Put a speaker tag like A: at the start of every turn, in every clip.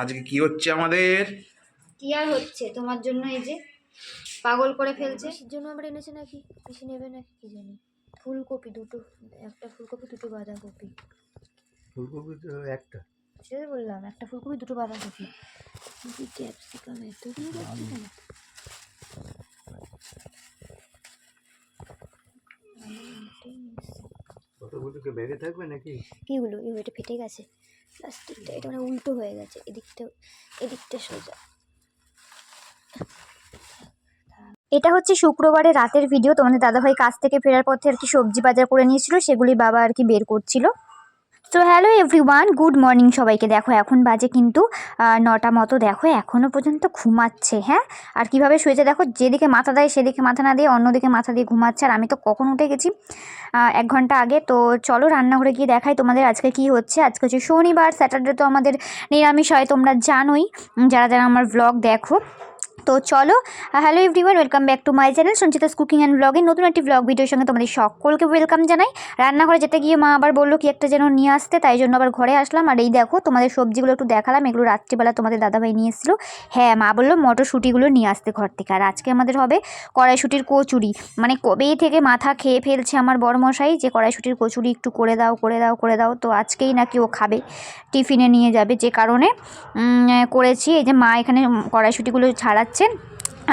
A: আজকে কি হচ্ছে আমাদের?
B: কি আর হচ্ছে? তোমার জন্য এই যে পাগল করে ফেলছে।
C: জন্য আমরা এনেছে নাকি? পিসি নেবে নাকি কি জানি? ফুলকপি দুটো একটা ফুলকপি দুটো বাঁধাকপি।
D: ফুলকপি তো একটা।
C: সেটাই বললাম একটা ফুলকপি দুটো বাঁধাকপি। কি ক্যাপসিকাম এত দিয়ে ক্যাপসিকাম
D: কতগুলোকে ব্যাগে থাকবে নাকি?
C: কিগুলো এটা ফেটে গেছে। প্লাস্টিকটা, এটা মানে উল্টো হয়ে গেছে, এদিকটা এদিকটা সোজা।
B: এটা হচ্ছে শুক্রবারে রাতের ভিডিও তোমাদের দাদাভাই কাজ থেকে ফেরার পথে আর কি সবজি বাজার করে নিয়েছিল, সেগুলি বাবা আর কি বের করছিল। তো হ্যালো এভরিওয়ান গুড মর্নিং সবাইকে। দেখো, এখন বাজে কিন্তু নটা মতো। দেখো এখনও পর্যন্ত ঘুমাচ্ছে হ্যাঁ? আর কীভাবে শুয়েছে দেখো, যেদিকে মাথা দেয় সেদিকে মাথা না দিয়ে অন্যদিকে মাথা দিয়ে ঘুমাচ্ছে। আর আমি তো কখন উঠে গেছি? এক ঘণ্টা আগে। তো চলো রান্নাঘরে গিয়ে দেখাই তোমাদের আজকে কি হচ্ছে। আজকে হচ্ছে শনিবার স্যাটারডে তো আমাদের নিরামিষ হয় তোমরা জানোই। যারা যারা আমার ব্লগ দেখো তো চলো hello everyone welcome back to my channel Sanchita's cooking and ব্লগের নতুন একটি ব্লগ ভিডিওর সঙ্গে তোমাদের সকলকে ওয়েলকাম জানাই। রান্নাঘরে যেতে গিয়ে মা আবার বলল, কি একটা যেন নিয়ে আসতে? তাই জন্য আবার ঘরে আসলাম। আর এই দেখো, তোমাদের সবজিগুলো একটু দেখালাম। এগুলো রাত্রিবেলা তোমাদের দাদাভাই নিয়ে এসেছিল। হ্যাঁ মা বলল, মটরশুঁটিগুলো নিয়ে আসতে ঘর থেকে। আর আজকে আমাদের হবে কড়াইশুঁটির কচুরি। মানে কবেই থেকে মাথা খেয়ে ফেলছে আমার বড়মশাই যে কড়াইশুঁটির কচুরি একটু করে দাও করে দাও করে দাও। তো আজকেই নাকি ও খাবে, টিফিনে নিয়ে যাবে। যে কারণে করেছি। এই যে মা এখানে কড়াইশুটিগুলো কড়াইশুঁটিগুলো ছাড়াচ্ছেন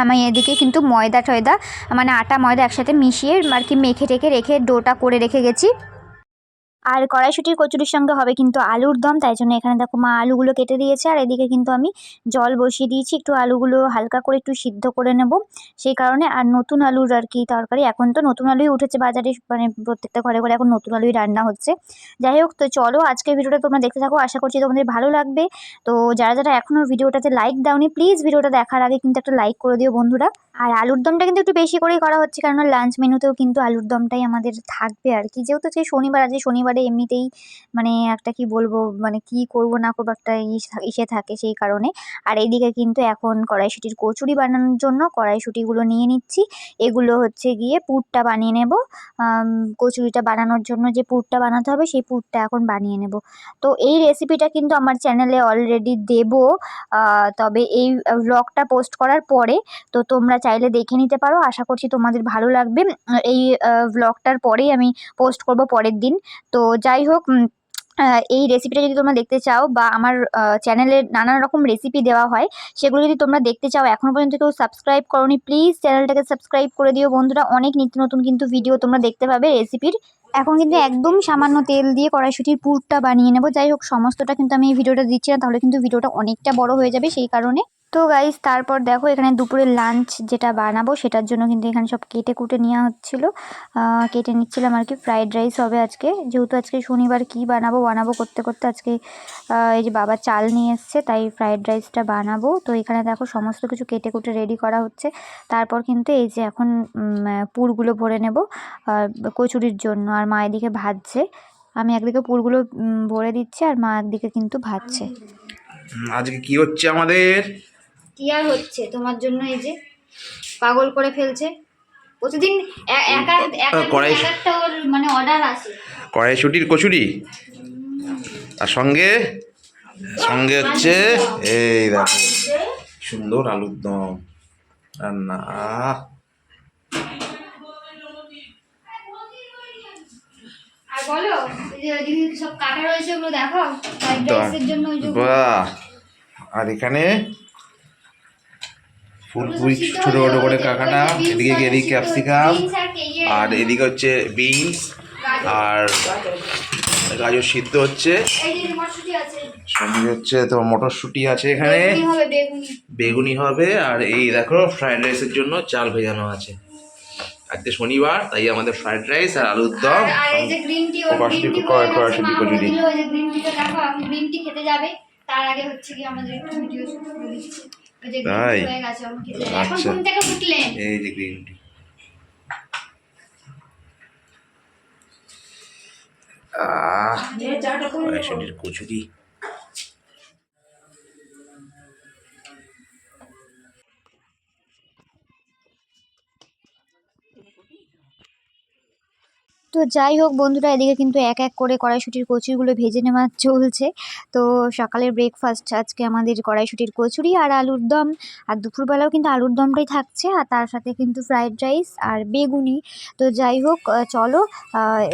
B: আমি এদিকে কিন্তু ময়দা টয়দা মানে আটা ময়দা একসাথে মিশিয়ে আর কি মেখে টেখে রেখে, ডোটা করে রেখে গেছি। আর কড়াইশুটির কচুরির সঙ্গে হবে কিন্তু আলুর দম, তাই জন্য এখানে দেখো মা আলুগুলো কেটে দিয়েছে আর এদিকে কিন্তু আমি জল বসিয়ে দিয়েছি। একটু আলুগুলো হালকা করে একটু সিদ্ধ করে নেব। সেই কারণে আর নতুন আলুর আর কি তরকারি, এখন তো নতুন আলুই উঠেছে বাজারে মানে প্রত্যেকটা ঘরে ঘরে এখন নতুন আলুই রান্না হচ্ছে। যাই হোক, তো চলো আজকের ভিডিওটা তোমরা দেখতে থাকো। আশা করছি তোমাদের ভালো লাগবে। তো যারা যারা এখনও ভিডিওটাতে লাইক দাওনি প্লিজ ভিডিওটা দেখার আগে কিন্তু একটা লাইক করে দিও বন্ধুরা। আর আলুর দমটা কিন্তু একটু বেশি করেই করা হচ্ছে কারণ লাঞ্চ মেনুতেও কিন্তু আলুর দমটাই আমাদের থাকবে আর কি। যেহেতু সেই শনিবার আছে শনিবারে এমনিতেই মানে একটা কি বলব মানে কি করব না করব একটা ইসে থাকে সেই কারণে। আর এইদিকে কিন্তু এখন কড়াইশুটির কচুরি বানানোর জন্য কড়াইশুটিগুলো নিয়ে নিচ্ছি। এগুলো হচ্ছে গিয়ে পুরটা বানিয়ে নেব। কচুরিটা বানানোর জন্য যে পুরটা বানাতে হবে, সেই পুরটা এখন বানিয়ে নেব। তো এই রেসিপিটা কিন্তু আমার চ্যানেলে অলরেডি দেবো। তবে এই ব্লগটা পোস্ট করার পরে তো তোমরা চাইলে দেখে নিতে পারো। আশা করছি তোমাদের ভালো লাগবে। এই ব্লগটার পরেই আমি পোস্ট করব পরের দিন। তো যাই হোক এই রেসিপিটা যদি তোমরা দেখতে চাও বা আমার চ্যানেলে নানান রকম রেসিপি দেওয়া হয়, সেগুলো যদি তোমরা দেখতে চাও এখনও পর্যন্ত কেউ সাবস্ক্রাইব করনি প্লিজ চ্যানেলটাকে সাবস্ক্রাইব করে দিও। বন্ধুরা, অনেক নিত্য নতুন কিন্তু ভিডিও তোমরা দেখতে পাবে রেসিপির এখন কিন্তু একদম সামান্য তেল দিয়ে কড়াইশুটির পুরটা বানিয়ে নেব। যাই হোক, সমস্তটা কিন্তু আমি এই ভিডিওটা দিচ্ছি না, তাহলে কিন্তু ভিডিওটা অনেকটা বড় হয়ে যাবে সেই কারণে। তো গাইজ তারপর দেখো এখানে দুপুরের লাঞ্চ যেটা বানাবো, সেটার জন্য কিন্তু এখানে সব কেটে কুটে নেওয়া হচ্ছিল। কেটে নিচ্ছিলাম আর কি ফ্রাইড রাইস হবে আজকে। যেহেতু আজকে শনিবার কি বানাবো বানাবো করতে করতে আজকে এই যে বাবা চাল নিয়ে এসছে, তাই ফ্রাইড রাইসটা বানাবো। তো এখানে দেখো সমস্ত কিছু কেটে কুটে রেডি করা হচ্ছে। তারপর কিন্তু এই যে এখন পুরগুলো ভরে নেব কচুরির জন্য। আর মা এদিকে ভাজছে। আমি একদিকে পুরগুলো ভরে দিচ্ছি, আর মা একদিকে কিন্তু ভাজছে।
A: আজকে কি হচ্ছে আমাদের?
B: কি আর হচ্ছে? তোমার জন্য এই যে পাগল করে ফেলছে। প্রতিদিন একা একটা ওর মানে অর্ডার আসে।
A: কড়াইশুটির কচুরি? আর সঙ্গে সঙ্গে হচ্ছে এই দেখো সুন্দর আলুর দম। রান্না আহ,
B: বলো এই যে ওইদিকে সব কাটা রয়েছে ওগুলো দেখো জন্য
A: বাহ। আর এখানে ফুলপুরি ছোট ছোট করে কাকাটা এদিকে এদিকে ক্যাপসিকাম আর এদিকে হচ্ছে বিনস আর গাজর সিদ্ধ হচ্ছে। সঙ্গে হচ্ছে তোমার মটরশুঁটি আছে এখানে।
B: বেগুনি হবে
A: আর এই দেখো ফ্রাইড রাইসের জন্য চাল ভেজানো আছে। আজকে শনিবার তাই আমাদের ফ্রাইড রাইস আর আলুর দম।
B: গ্রিন টি খেতে যাবে। তার আগে হচ্ছে কি আমাদের ভিডিও
A: তাই? আচ্ছা। এই যে গ্রিন টি আহ কড়াইশুঁটির কচুরি
B: তো যাই হোক বন্ধুরা, এদিকে কিন্তু এক এক করে কড়াইশুটির কচুরিগুলো ভেজে নেওয়া চলছে। তো সকালের ব্রেকফাস্ট আজকে আমাদের কড়াইশুটির কচুরি আর আলুর দম। আর দুপুরবেলাও কিন্তু আলুর দমটাই থাকছে, আর তার সাথে কিন্তু ফ্রাইড রাইস আর বেগুনি। তো যাই হোক চলো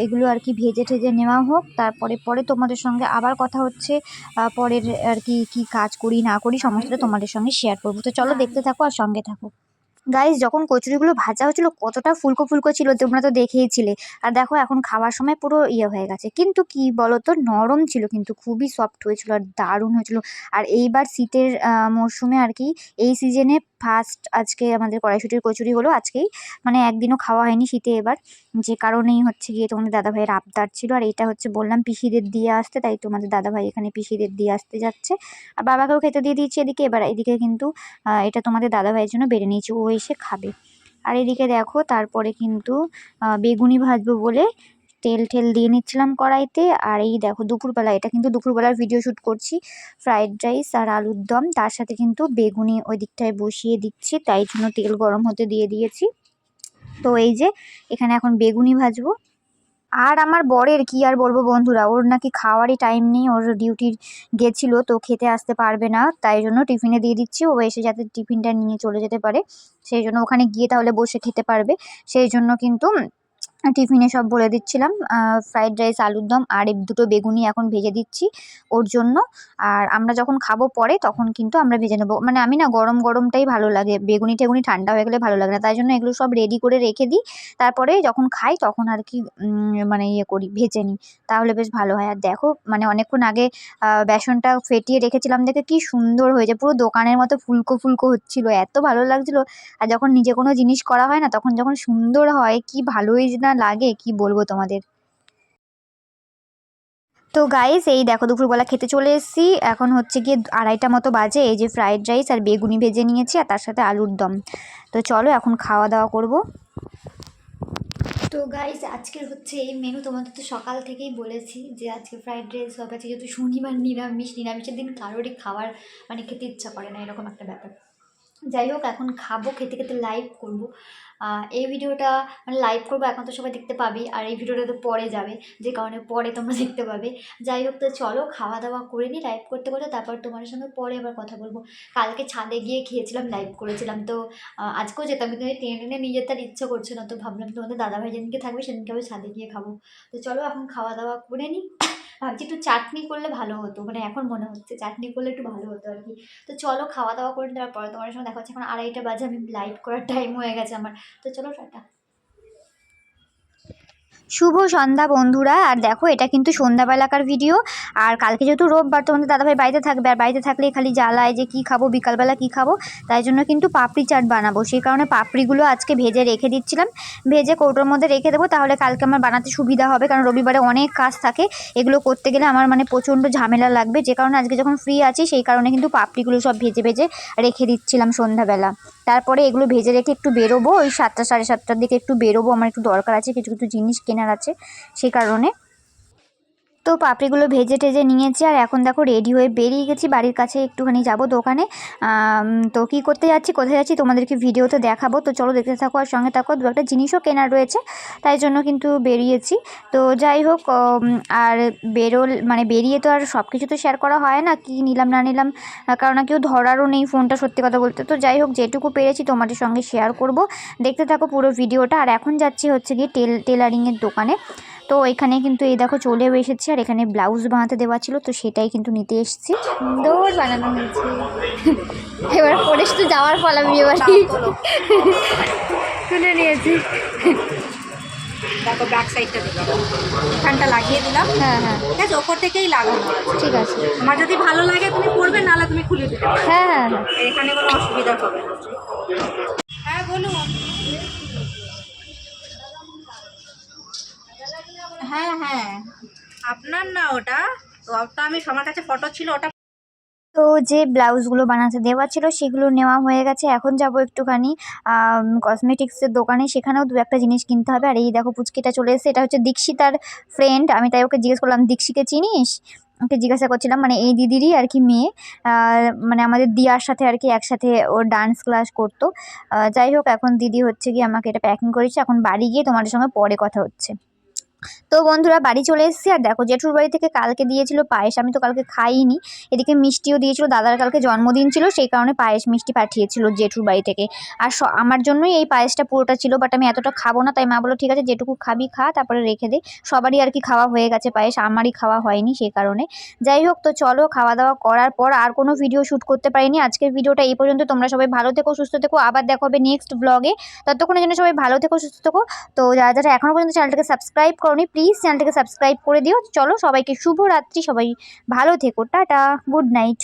B: এগুলো আর কি ভেজে ঠেজে নেওয়া হোক। তারপরে, পরে তোমাদের সঙ্গে আবার কথা হচ্ছে পরের আর কি কী কাজ করি না করি, সমস্তটা তোমাদের সঙ্গে শেয়ার করব। তো চলো, দেখতে থাকো আর সঙ্গে থাকো। গাইস যখন কচুরিগুলো ভাজা হচ্ছিল কতটা ফুলকো ফুলকো ছিল তোমরা তো দেখেইছিলে। আর দেখো, এখন খাওয়ার সময় পুরো ইয়ে হয়ে গেছে। কিন্তু কি বলো তো নরম ছিল কিন্তু, খুবই সফট হয়েছিল আর দারুণ হয়েছিল। আর এইবার শীতের মরশুমে আর কি, এই সিজনে ফার্স্ট আজকে আমাদের কড়াইশুটির কচুরি হলো। আজকেই মানে একদিনও খাওয়া হয়নি শীতে এবার। যে কারণেই হচ্ছে গিয়ে তোমাদের দাদাভাইয়ের আবদার ছিল। আর এটা হচ্ছে বললাম পিসিদের দিয়ে আসতে, তাই তোমাদের দাদাভাই এখানে পিসিদের দিয়ে আসতে যাচ্ছে। আর বাবাকেও খেতে দিয়ে দিয়েছি এদিকে। এবার এদিকে কিন্তু এটা তোমাদের দাদাভাইয়ের জন্য বেড়ে নিয়েছি। ও এসে খাবে। আর এদিকে দেখো, তারপরে কিন্তু বেগুনি ভাজবো বলে তেল ঠেল দিয়ে নিচ্ছিলাম কড়াইতে। আর এই দেখো, দুপুরবেলা, এটা কিন্তু দুপুরবেলার ভিডিও শ্যুট করছি ফ্রায়েড রাইস আর আলুর দম। তার সাথে কিন্তু বেগুনি ওই দিকটায় বসিয়ে দিচ্ছি, তাই জন্য তেল গরম হতে দিয়ে দিয়েছি। তো এই যে, এখানে এখন বেগুনি ভাজবো। আর আমার বরের কি আর বলব বন্ধুরা? ওর নাকি খাওয়ারই টাইম নেই, ওর ডিউটির গেছিল তো খেতে আসতে পারবে না, তাই জন্য টিফিনে দিয়ে দিচ্ছি। ও এসে যাতে টিফিনটা নিয়ে চলে যেতে পারে, সেই জন্য ওখানে গিয়ে তাহলে বসে খেতে পারবে। সেই জন্য কিন্তু টিফিনে সব বলে দিচ্ছিলাম। ফ্রাইড রাইস, আলুর দম আর এই দুটো বেগুনি এখন ভেজে দিচ্ছি ওর জন্য। আর আমরা যখন খাব পরে তখন কিন্তু আমরা ভেজে নেব। মানে আমি না গরম গরমটাই ভালো লাগে। বেগুনি টেগুনি ঠান্ডা হয়ে গেলে ভালো লাগে না। তাই জন্য এগুলো সব রেডি করে রেখে দিই। তারপরে যখন খাই তখন আর কি মানে ইয়ে করি, ভেজে নিই। তাহলে বেশ ভালো হয়। আর দেখো মানে অনেকক্ষণ আগে বেসনটা ফেটিয়ে রেখেছিলাম দেখে কি সুন্দর হয়েছে। পুরো দোকানের মতো ফুলকো ফুলকো হচ্ছিল। এত ভালো লাগছিল। আর যখন নিজে কোনো জিনিস করা হয় না, তখন যখন সুন্দর হয়, কি ভালোই না লাগে? কি বলব তোমাদের? তো গাইস এই দেখো দুপুরবেলা খেতে চলে এসেছি। এখন হচ্ছে গিয়ে আড়াইটা মতো বাজে। এই যে ফ্রাইড রাইস আর বেগুনি ভেজে নিয়েছি আর তার সাথে আলুর দম। তো চলো এখন খাওয়া দাওয়া করব।
C: তো গাইস আজকের হচ্ছে এই মেনু তোমাদের তো সকাল থেকেই বলেছি যে আজকে ফ্রাইড রাইস হবে। যেহেতু শনিবার নিরামিষ, নিরামিষের দিন কারোরই খাবার মানে খেতে ইচ্ছা করে না, এরকম একটা ব্যাপার। যাই হোক, এখন খাব, খেতে খেতে লাইভ করব। এই ভিডিওটা মানে লাইভ করব, এখন তো সবাই দেখতে পাবি, আর এই ভিডিওটা তো পরে যাবে, যে কারণে পরে তোমরা দেখতে পাবে। যাই হোক, তো চলো খাওয়া দাওয়া করে নিই লাইভ করতে করতে, তারপর তোমার সঙ্গে পরে আবার কথা বলব। কালকে ছাদে গিয়ে খেয়েছিলাম লাইভ করেছিলাম, তো আজকেও যেতাম, কিন্তু টেনে টেনে নিয়ে যেতে ইচ্ছে করছে না, তো ভাবলাম তোমাদের দাদাভাই যেদিনকে থাকবে, সেদিনকে আমি ছাদে গিয়ে খাব। তো চলো, এখন খাওয়া দাওয়া করে নিই ভাবছি একটু চাটনি করলে ভালো হতো মানে এখন মনে হচ্ছে চাটনি করলে একটু ভালো হতো আর কি। তো চলো খাওয়া দাওয়া করে দেওয়ার পরে তোমার সঙ্গে দেখা হচ্ছে। এখন আড়াইটা বাজে, আমি লাইভ করার টাইম হয়ে গেছে আমার। তো চলো টাটা।
B: শুভ সন্ধ্যা বন্ধুরা, আর দেখো এটা কিন্তু সন্ধ্যাবেলাকার ভিডিও আর কালকে যেহেতু রোববার তোমাদের দাদাভাই বাড়িতে থাকবে। আর বাড়িতে থাকলেই খালি জ্বালায় যে কী খাব, বিকালবেলা কী খাব, তাই জন্য কিন্তু পাপড়ি চাট বানাবো। সেই কারণে পাপড়িগুলো আজকে ভেজে রেখে দিচ্ছিলাম। ভেজে কৌটোর মধ্যে রেখে দেবো, তাহলে কালকে আমার বানাতে সুবিধা হবে। কারণ রবিবারে অনেক কাজ থাকে, এগুলো করতে গেলে আমার মানে প্রচণ্ড ঝামেলা লাগবে। যে কারণে আজকে যখন ফ্রি আছি, সেই কারণে কিন্তু পাপড়িগুলো সব ভেজে ভেজে রেখে দিচ্ছিলাম সন্ধ্যাবেলা। তারপরে এগুলো ভেজে রেখে একটু বেরোবো, ওই সাতটা, সাড়ে সাতটার দিকে একটু বেরোবো। আমার একটু দরকার আছে, কিছু কিছু জিনিস কেনার আছে সেই কারণে। তো পাপড়িগুলো ভেজে টেজে নিয়েছি আর এখন দেখো রেডি হয়ে বেরিয়ে গেছি, বাড়ির কাছে একটুখানি যাব দোকানে। তো কী করতে যাচ্ছি, কোথায় যাচ্ছি তোমাদেরকে ভিডিওতে দেখাবো। তো চলো দেখতে থাকো আর সঙ্গে থাকো, দু একটা জিনিসও কেনার রয়েছে, তাই জন্য কিন্তু বেরিয়েছি। তো যাই হোক আর বেরোল মানে বেরিয়ে তো আর সব কিছু তো শেয়ার করা হয় না, কি নিলাম, না নিলাম কারণ কেউ ধরারও নেই ফোনটা সত্যি কথা বলতে। তো যাই হোক, যেটুকু পেরেছি তোমাদের সঙ্গে শেয়ার করব। দেখতে থাকো পুরো ভিডিওটা, আর এখন যাচ্ছি হচ্ছে গিয়ে টেল টেলারিংয়ের দোকানে। তো এখানে কিন্তু এই দেখো চলে এসেছি আর এখানে ব্লাউজ বানাতে দেওয়া ছিল তো সেটাই কিন্তু নিতে এসেছি। সুন্দর বানানো হয়েছে। এবার পরে শুধু যাওয়ার ফল আমি এবার তুলে নিয়েছি।
E: দেখো ব্যাক সাইডটা দেখো। এখানটা লাগিয়ে দিলাম।
B: হ্যাঁ হ্যাঁ।
E: ঠিক আছে ওপর থেকেই লাগানো
B: ঠিক আছে।
E: আমার যদি ভালো লাগে তুমি পরবে নাহলে তুমি খুলে দিতে
B: হ্যাঁ হ্যাঁ হ্যাঁ।
E: এখানে কোনো অসুবিধা হবে হ্যাঁ বলুন। হ্যাঁ হ্যাঁ। আপনার না ওটা? তো ওটা আমি সবার কাছে ফটো ছিল ওটা
B: তো যে ব্লাউজগুলো বানাতে দেওয়া ছিল সেগুলো নেওয়া হয়ে গেছে। এখন যাব একটুখানি কসমেটিক্সের দোকানে। সেখানেও দু একটা জিনিস কিনতে হবে। আর এই দেখো পুচকিটা চলে এসেছে। এটা হচ্ছে দীক্ষিতার ফ্রেন্ড আমি তাই ওকে জিজ্ঞেস করলাম দীক্ষিকে চিনিস? ওকে জিজ্ঞাসা করছিলাম মানে এই দিদিরই আর কি মেয়ে। মানে আমাদের দিয়ার সাথে আর কি একসাথে ও ডান্স ক্লাস করতো। যাই হোক এখন দিদি হচ্ছে কি আমাকে এটা প্যাকিং করেছে। এখন বাড়ি গিয়ে তোমাদের সঙ্গে পরে কথা হচ্ছে। তো বন্ধুরা বাড়ি চলে এসেছি, আর দেখো জেঠুর বাড়ি থেকে কালকে দিয়েছিল পায়েস, আমি তো কালকে খাইনি। এদিকে মিষ্টিও দিয়েছিল, দাদার কালকে জন্মদিন ছিল, সেই কারণে পায়েস মিষ্টি পাঠিয়েছিল জেঠুর বাড়ি থেকে। আর আমার জন্যই এই পায়েসটা পুরোটা ছিল বাট আমি এতটা খাব না, তাই মা বলো ঠিক আছে, যেটুকু খাবি খা, তারপরে রেখে দে। সবারই আর কি খাওয়া হয়ে গেছে পায়েস, আমারই খাওয়া হয়নি সেই কারণে। যাই হোক, তো চলো খাওয়া দাওয়া করার পর আর কোনো ভিডিও শ্যুট করতে পারিনি। আজকের ভিডিওটা এই পর্যন্ত, তোমরা সবাই ভালো থেকো, সুস্থ থেকো, আবার দেখা হবে নেক্সট ব্লগে ততক্ষণের জন্য সবাই ভালো থেকো, সুস্থ থেকো। তো যারা যারা এখনও পর্যন্ত চ্যানেলটাকে সাবস্ক্রাইব করনি প্লিজ চ্যানেলটাকে সাবস্ক্রাইব করে দিও। চলো সবাইকে শুভ রাত্রি সবাই ভালো থেকো, টাটা গুড নাইট